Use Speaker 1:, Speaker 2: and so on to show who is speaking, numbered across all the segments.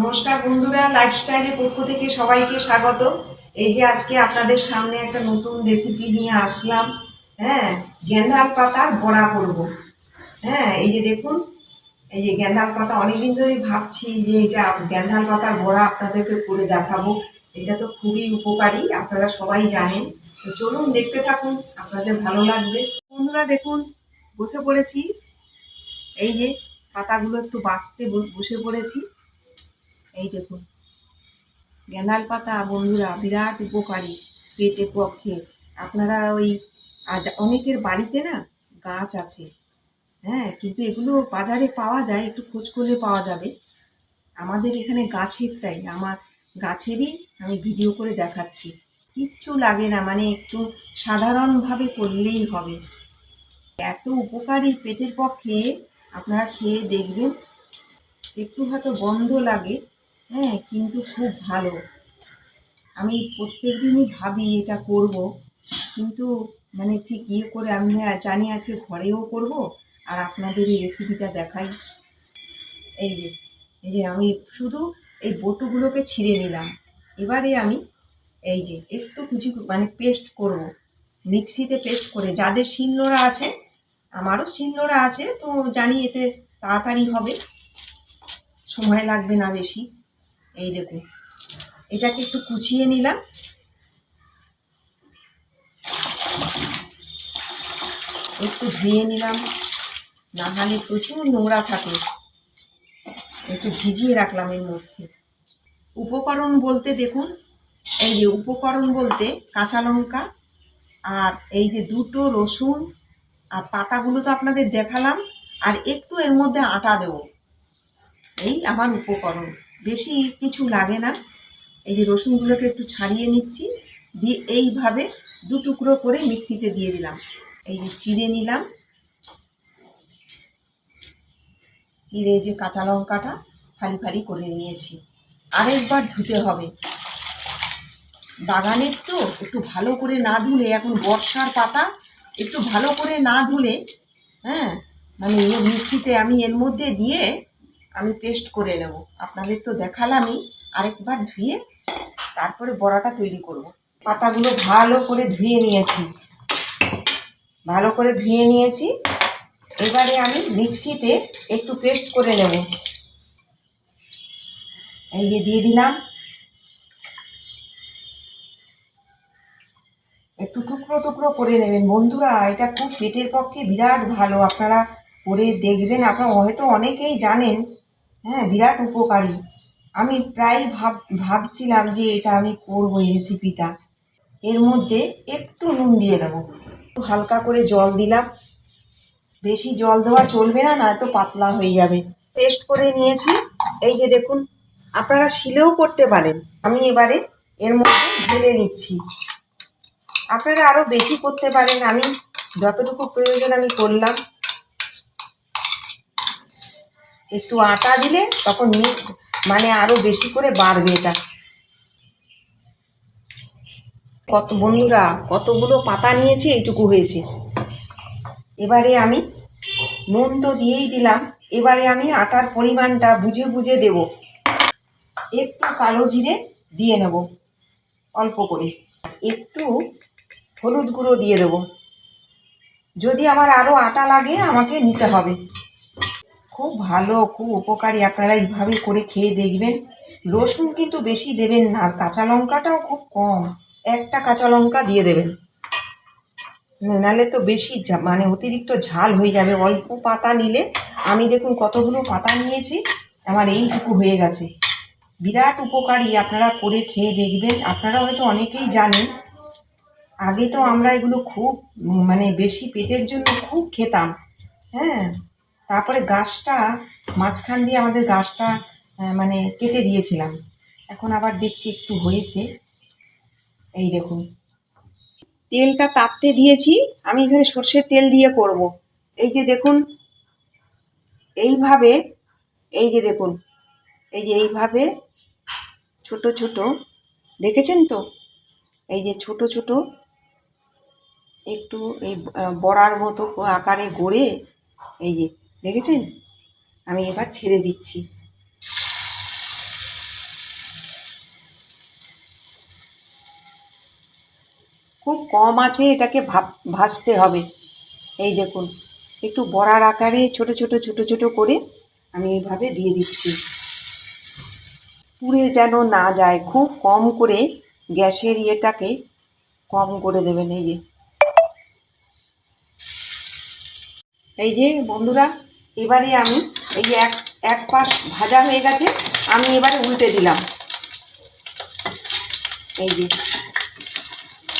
Speaker 1: নমস্কার বন্ধুরা লাইফস্টাইলের পক্ষ থেকে সবাইকে স্বাগত। এই যে আজকে আপনাদের সামনে একটা নতুন রেসিপি নিয়ে আসলাম। হ্যাঁ গেঁদাল পাতার বড়া করব। হ্যাঁ এই যে দেখুন, এই যে গেঁদাল পাতা, অনেকদিন ধরেই ভাবছি যে এটা গেঁদাল পাতার বড়া আপনাদেরকে করে দেখাবো। এটা তো খুবই উপকারী, আপনারা সবাই জানেন। তো চলুন দেখতে থাকুন, আপনাদের ভালো লাগবে। বন্ধুরা দেখুন, বসে পড়েছি। এই যে পাতাগুলো একটু বাঁচতে বসে পড়েছি। এই দেখুন। গ্যানাল পাতা, বন্ধুরা, বিরাট উপকারী পেটের পক্ষে। আপনারা ওই আজ অনেকের বাড়িতে না গাছ আছে হ্যাঁ কিন্তু এগুলো বাজারে পাওয়া যায়, একটু খোঁজ করলে পাওয়া যাবে। আমাদের এখানে গাছেরটাই আমার গাছেরই আমি ভিডিও করে দেখাচ্ছি। কিচ্ছু লাগে না মানে একটু সাধারণভাবে করলেই হবে। এত উপকারী পেটের পক্ষে আপনারা খেয়ে দেখবেন, একটু হয়তো গন্ধ লাগে হ্যাঁ কিন্তু খুব ভালো। আমি প্রত্যেক দিনই ভাবি এটা করব, কিন্তু মানে ঠিক ইয়ে করে আমি জানি আজকে ঘরেও করব, আর আপনাদের এই রেসিপিটা দেখাই। এই যে এই যে আমি শুধু এই বটুগুলোকে ছিঁড়ে নিলাম। এবারে আমি এই যে একটু কুচি মানে পেস্ট করব। মিক্সিতে পেস্ট করে, যাদের শিলনোড়া আছে, আমারও শিলনোড়া আছে, তো জানি এতে তাড়াতাড়ি হবে। সময় লাগবে না বেশি। এই দেখুন এটাকে একটু কুচিয়ে নিলাম। একটু ধুয়ে নিলাম। না হলে প্রচুর নোংরা থাকে। একটু ভিজিয়ে রাখলাম এর মধ্যে। উপকরণ বলতে দেখুন, এই যে উপকরণ বলতে কাঁচা লঙ্কা আর এই যে দুটো রসুন আর পাতাগুলো তো আপনাদের দেখালাম, আর একটু এর মধ্যে আটা দেবো। এই আমার উপকরণ। বেশি কিছু লাগে না। এই যে রসুনগুলোকে একটু ছাড়িয়ে নিচ্ছি, দিয়ে এইভাবে দু টুকরো করে মিক্সিতে দিয়ে দিলাম। এই যে চিড়ে নিলাম। চিড়ে যে কাঁচা লঙ্কাটা ফালি ফালি করে নিয়েছি। আরেকবার ধুতে হবে। বাগানের তো একটু ভালো করে না ধুলে, এখন বর্ষার পাতা, একটু ভালো করে না ধুলে হ্যাঁ মানে মিক্সিতে আমি এর মধ্যে দিয়ে আমি পেস্ট করে নেব। আপনাদের তো দেখালামই, আরেকবার ধুয়ে তারপরে বড়াটা তৈরি করব। পাতাগুলো ভালো করে ধুয়ে নিয়েছি। ভালো করে ধুয়ে নিয়েছি। এবারে আমি মিক্সিতে একটু পেস্ট করে নেব। এই যে দিয়ে দিলাম। একটু টুকরো টুকরো করে নেবেন। বন্ধুরা, এটা খুব পেটের পক্ষে বিরাট ভালো। আপনারা করে দেখবেন। আপনারা হয়তো অনেকেই জানেন হ্যাঁ বিরাট উপকারী। আমি প্রায় ভাব, ভাবছিলাম যে এটা আমি করব এই রেসিপিটা এর মধ্যে একটু নুন দিয়ে দেবো। একটু হালকা করে জল দিলাম। বেশি জল দেওয়া চলবে না, নয়তো পাতলা হয়ে যাবে। পেস্ট করে নিয়েছি। এই যে দেখুন, আপনারা শিলেও করতে পারেন। আমি এবারে এর মধ্যে ঢেলে নিচ্ছি। আপনারা আরও বেশি করতে পারেন। আমি যতটুকু প্রয়োজন আমি করলাম। একটু আটা দিলে তখন মি- মানে আরও বেশি করে বাড়বে এটা। কত বন্ধুরা, কতগুলো পাতা নিয়েছি এইটুকু হয়েছে। এবারে আমি নুন তো দিয়েই দিলাম। এবারে আমি আটার পরিমাণটা বুঝে বুঝে দেব। একটু কালো জিরে দিয়ে নেব, অল্প করে। একটু হলুদ গুঁড়ো দিয়ে দেবো। যদি আমার আরও আটা লাগে, আমাকে নিতে হবে। খুব ভালো, খুব উপকারী আপনারা এইভাবে করে খেয়ে দেখবেন। রসুন কিন্তু বেশি দেবেন না, আর কাঁচা লঙ্কাটাও খুব কম। একটা কাঁচা লঙ্কা দিয়ে দেবেন। নালে তো বেশি মানে অতিরিক্ত ঝাল হয়ে যাবে। অল্প পাতা নিলে, আমি দেখুন কতগুলো পাতা নিয়েছি, আমার এইটুকু হয়ে গেছে। বিরাট উপকারী আপনারা করে খেয়ে দেখবেন। আপনারা হয়তো অনেকেই জানেন, আগে তো আমরা এগুলো খুব মানে বেশি পেটের জন্য খুব খেতাম। হ্যাঁ তারপরে গাছটা মাঝখান দিয়ে আমাদের গাছটা মানে কেটে দিয়েছিলাম। এখন আবার দেখছি একটু হয়েছে। এই দেখুন। তেলটা তাপতে দিয়েছি, আমি এখানে সর্ষের তেল দিয়ে করব। এই যে দেখুন, এইভাবে, এই যে দেখুন, এই যে এইভাবে ছোট ছোট, দেখেছেন তো? এই যে ছোট ছোট, একটু এই বড়ার মতো আকারে গড়ে, এই যে দেখেছেন? আমি এবার ছেড়ে দিচ্ছি। খুব কম আছে এটাকে ভাপ ভাজতে হবে। এই দেখুন, একটু বড়ার আকারে ছোট ছোট ছোট ছোট করে আমি এইভাবে দিয়ে দিচ্ছি। পুড়ে যেন না যায়, খুব কম করে গ্যাসের ইয়েটাকে কম করে দেবেন, এই যে। এই যে বন্ধুরা এবারে আমি এই এক এক পাশ ভাজা হয়ে গেছে, আমি এবারে উল্টে দিলাম। এই যে,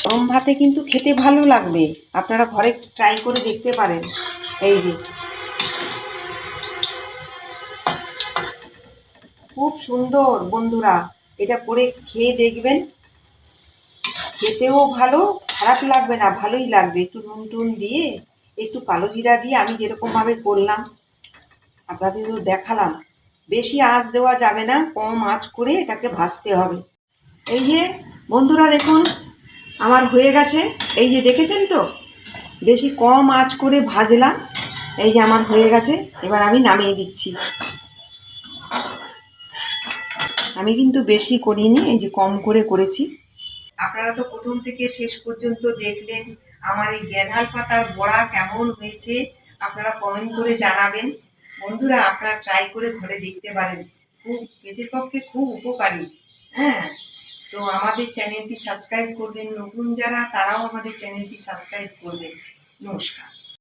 Speaker 1: গরম ভাতে কিন্তু খেতে ভালো লাগবে, আপনারা ঘরে ট্রাই করে দেখতে পারেন। এই যে, খুব সুন্দর বন্ধুরা, এটা করে খেয়ে দেখবেন। খেতেও ভালো, খারাপ লাগবে না, ভালোই লাগবে। একটু নুন টুন দিয়ে, একটু কালো জিরা দিয়ে আমি যেরকমভাবে করলাম আপনাদেরও দেখালাম। বেশি আঁচ দেওয়া যাবে না, কম আঁচ করে এটাকে ভাজতে হবে। এই যে, বন্ধুরা দেখুন, আমার হয়ে গেছে। এই যে দেখেছেন তো? বেশি কম আঁচ করে ভাজলাম। এই যে আমার হয়ে গেছে, এবার আমি নামিয়ে দিচ্ছি। আমি কিন্তু বেশি করিনি, এই যে কম করে করেছি। আপনারা তো প্রথম থেকে শেষ পর্যন্ত দেখলেন আমার এই গ্যাঁধাল পাতার বড়া কেমন হয়েছে। আপনারা কমেন্ট করে জানাবেন। বন্ধুরা, আপনারা ট্রাই করে ঘরে দেখতে পারেন। খুব পেটের পক্ষে খুব উপকারী। হ্যাঁ? তো আমাদের চ্যানেলটি সাবস্ক্রাইব করবেন। নতুন যারা, তারাও আমাদের চ্যানেলটি সাবস্ক্রাইব করবেন। নমস্কার।